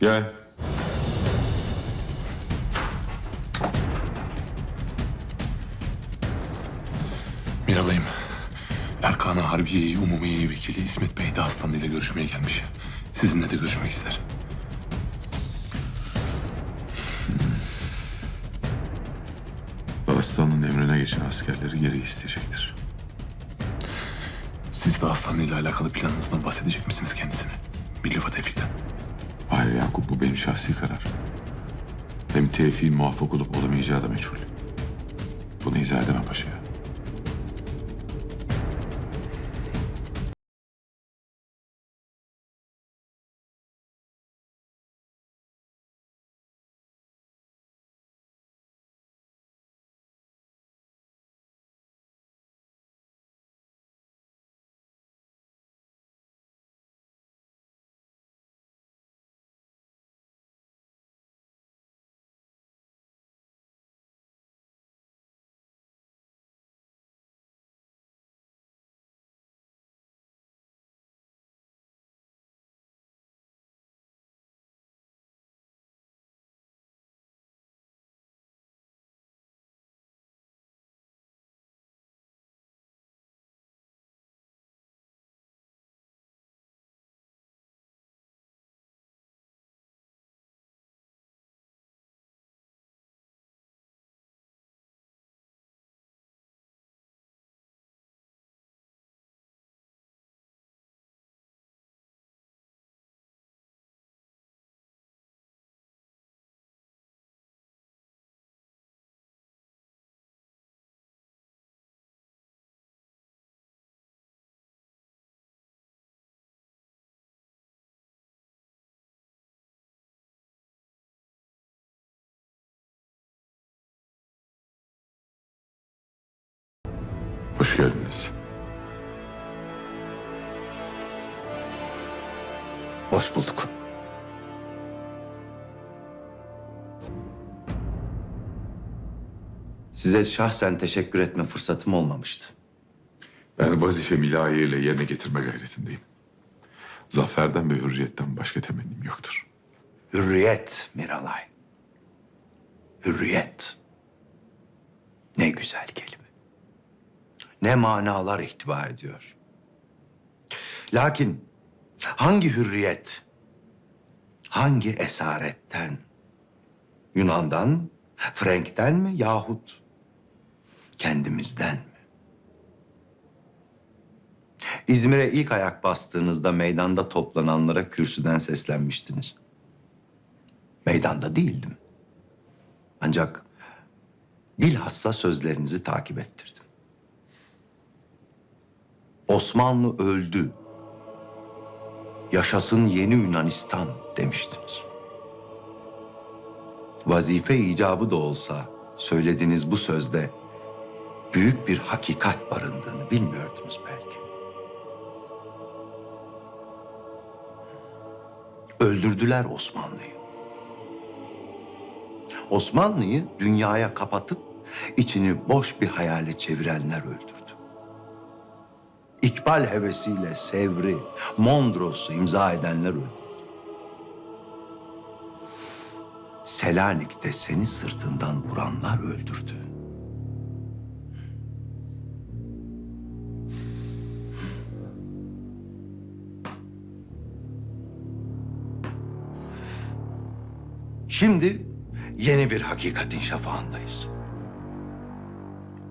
Gel. Miralay'ım. Erkan Harbiye Umumiye Vekili İsmet Bey de Aslanlı ile görüşmeye gelmiş. Sizinle de görüşmek ister. Aslan'ın emrine geçen askerleri geri isteyecektir. Siz de Aslanlı ile alakalı planınızdan bahsedecek misiniz kendisine? Bir lüfa tevfikten. Hayır Yakup bu benim şahsi karar. Hem Tevfik'in muvaffak olup olamayacağı da meçhul. Bunu izah edemem paşaya. Hoş geldiniz. Hoş bulduk. Size şahsen teşekkür etme fırsatım olmamıştı. Ben vazifemi layığıyla yerine getirme gayretindeyim. Zaferden ve hürriyetten başka temennim yoktur. Hürriyet Miralay. Hürriyet. Ne güzel kelime. Ne manalar ihtiva ediyor. Lakin hangi hürriyet, hangi esaretten? Yunan'dan, Frank'ten mi yahut kendimizden mi? İzmir'e ilk ayak bastığınızda meydanda toplananlara kürsüden seslenmiştiniz. Meydanda değildim. Ancak bilhassa sözlerinizi takip ettirdim. Osmanlı öldü. Yaşasın yeni Yunanistan demiştiniz. Vazife icabı da olsa söylediğiniz bu sözde büyük bir hakikat barındığını bilmiyordunuz belki. Öldürdüler Osmanlı'yı. Osmanlı'yı dünyaya kapatıp içini boş bir hayale çevirenler öldürdü. İkbal hevesiyle Sevri, Mondros'u imza edenler öldürdü. Selanik'te seni sırtından vuranlar öldürdü. Şimdi yeni bir hakikatin şafağındayız.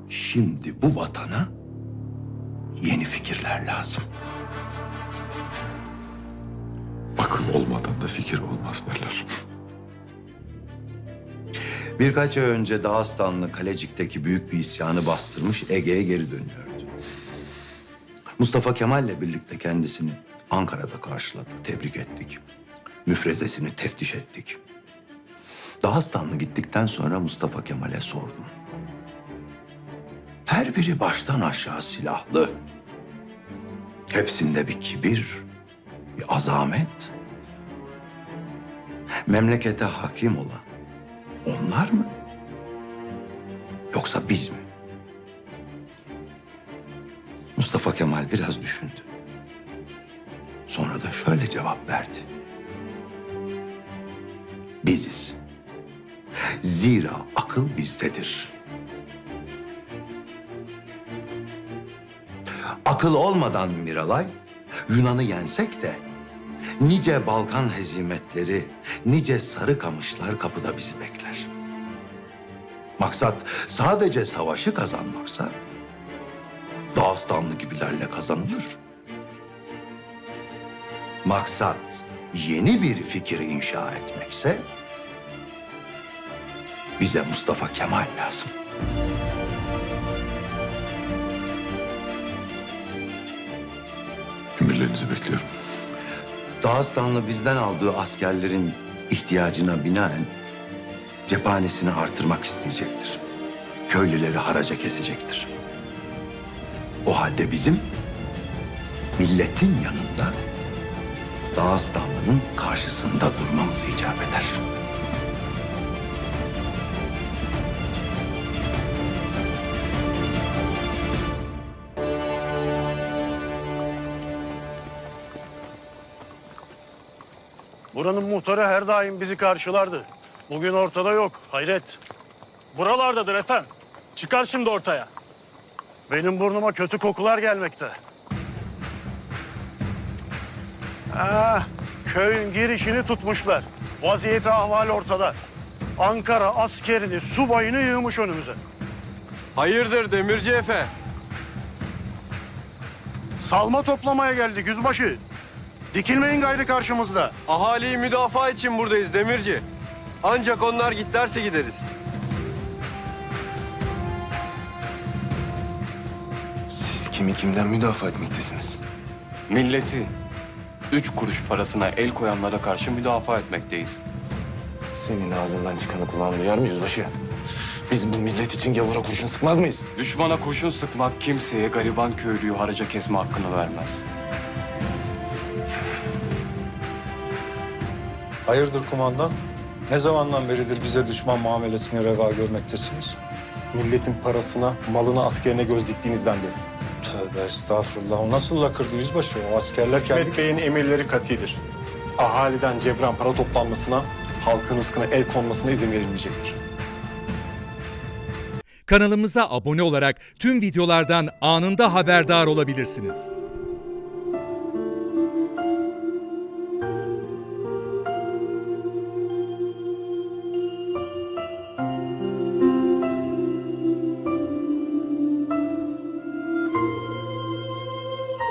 Şimdi bu vatana yeni fikirler lazım. Akıl olmadan da fikir olmaz derler. Birkaç ay önce Dağıstanlı Kalecik'teki büyük bir isyanı bastırmış Ege'ye geri dönüyordu. Mustafa Kemal'le birlikte kendisini Ankara'da karşıladık, tebrik ettik. Müfrezesini teftiş ettik. Dağıstanlı gittikten sonra Mustafa Kemal'e sordum. Her biri baştan aşağı silahlı. Hepsinde bir kibir, bir azamet. Memlekete hakim olan onlar mı? Yoksa biz mi? Mustafa Kemal biraz düşündü. Sonra da şöyle cevap verdi. biziz. Zira akıl bizdedir. Akıl olmadan Miralay, Yunan'ı yensek de nice Balkan hezimetleri, nice sarı kamışlar kapıda bizi bekler. Maksat sadece savaşı kazanmaksa Dağıstanlı gibilerle kazanılır. Maksat yeni bir fikir inşa etmekse bize Mustafa Kemal lazım. Emirlerinizi bekliyorum. Dağıstanlı bizden aldığı askerlerin ihtiyacına binaen cephanesini artırmak isteyecektir. Köylüleri haraca kesecektir. O halde bizim milletin yanında Dağıstanlı'nın karşısında durmamız icap eder. Buranın muhtarı her daim bizi karşılardı. Bugün ortada yok. Hayret. Buralardadır efendim. Çıkar şimdi ortaya. Benim burnuma kötü kokular gelmekte. Ah, köyün girişini tutmuşlar. Vaziyeti ahval ortada. Ankara askerini, subayını yığmış önümüze. Hayırdır Demirci Efe? Salma toplamaya geldik yüzbaşı. Dikilmeyin gayrı karşımızda. Ahaliyi müdafaa için buradayız Demirci. Ancak onlar gitlerse gideriz. Siz kimi kimden müdafaa etmektesiniz? Milleti üç kuruş parasına el koyanlara karşı müdafaa etmekteyiz. Senin ağzından çıkanı kulağın duyar mı yüzbaşı? Biz bu millet için gavura kurşun sıkmaz mıyız? Düşmana kurşun sıkmak kimseye gariban köylüyü haraca kesme hakkını vermez. Hayırdır kumandan? Ne zamandan beridir bize düşman muamelesini reva görmektesiniz? Milletin parasına, malına, askerine göz diktiğinizden beri. Tövbe estağfurullah. O nasıl lakırdı yüzbaşı? O askerler kendi... İsmet Bey'in emirleri katidir. Ahaliden cebren para toplanmasına, halkın rızkına el konmasına izin verilmeyecektir. Kanalımıza abone olarak tüm videolardan anında haberdar olabilirsiniz.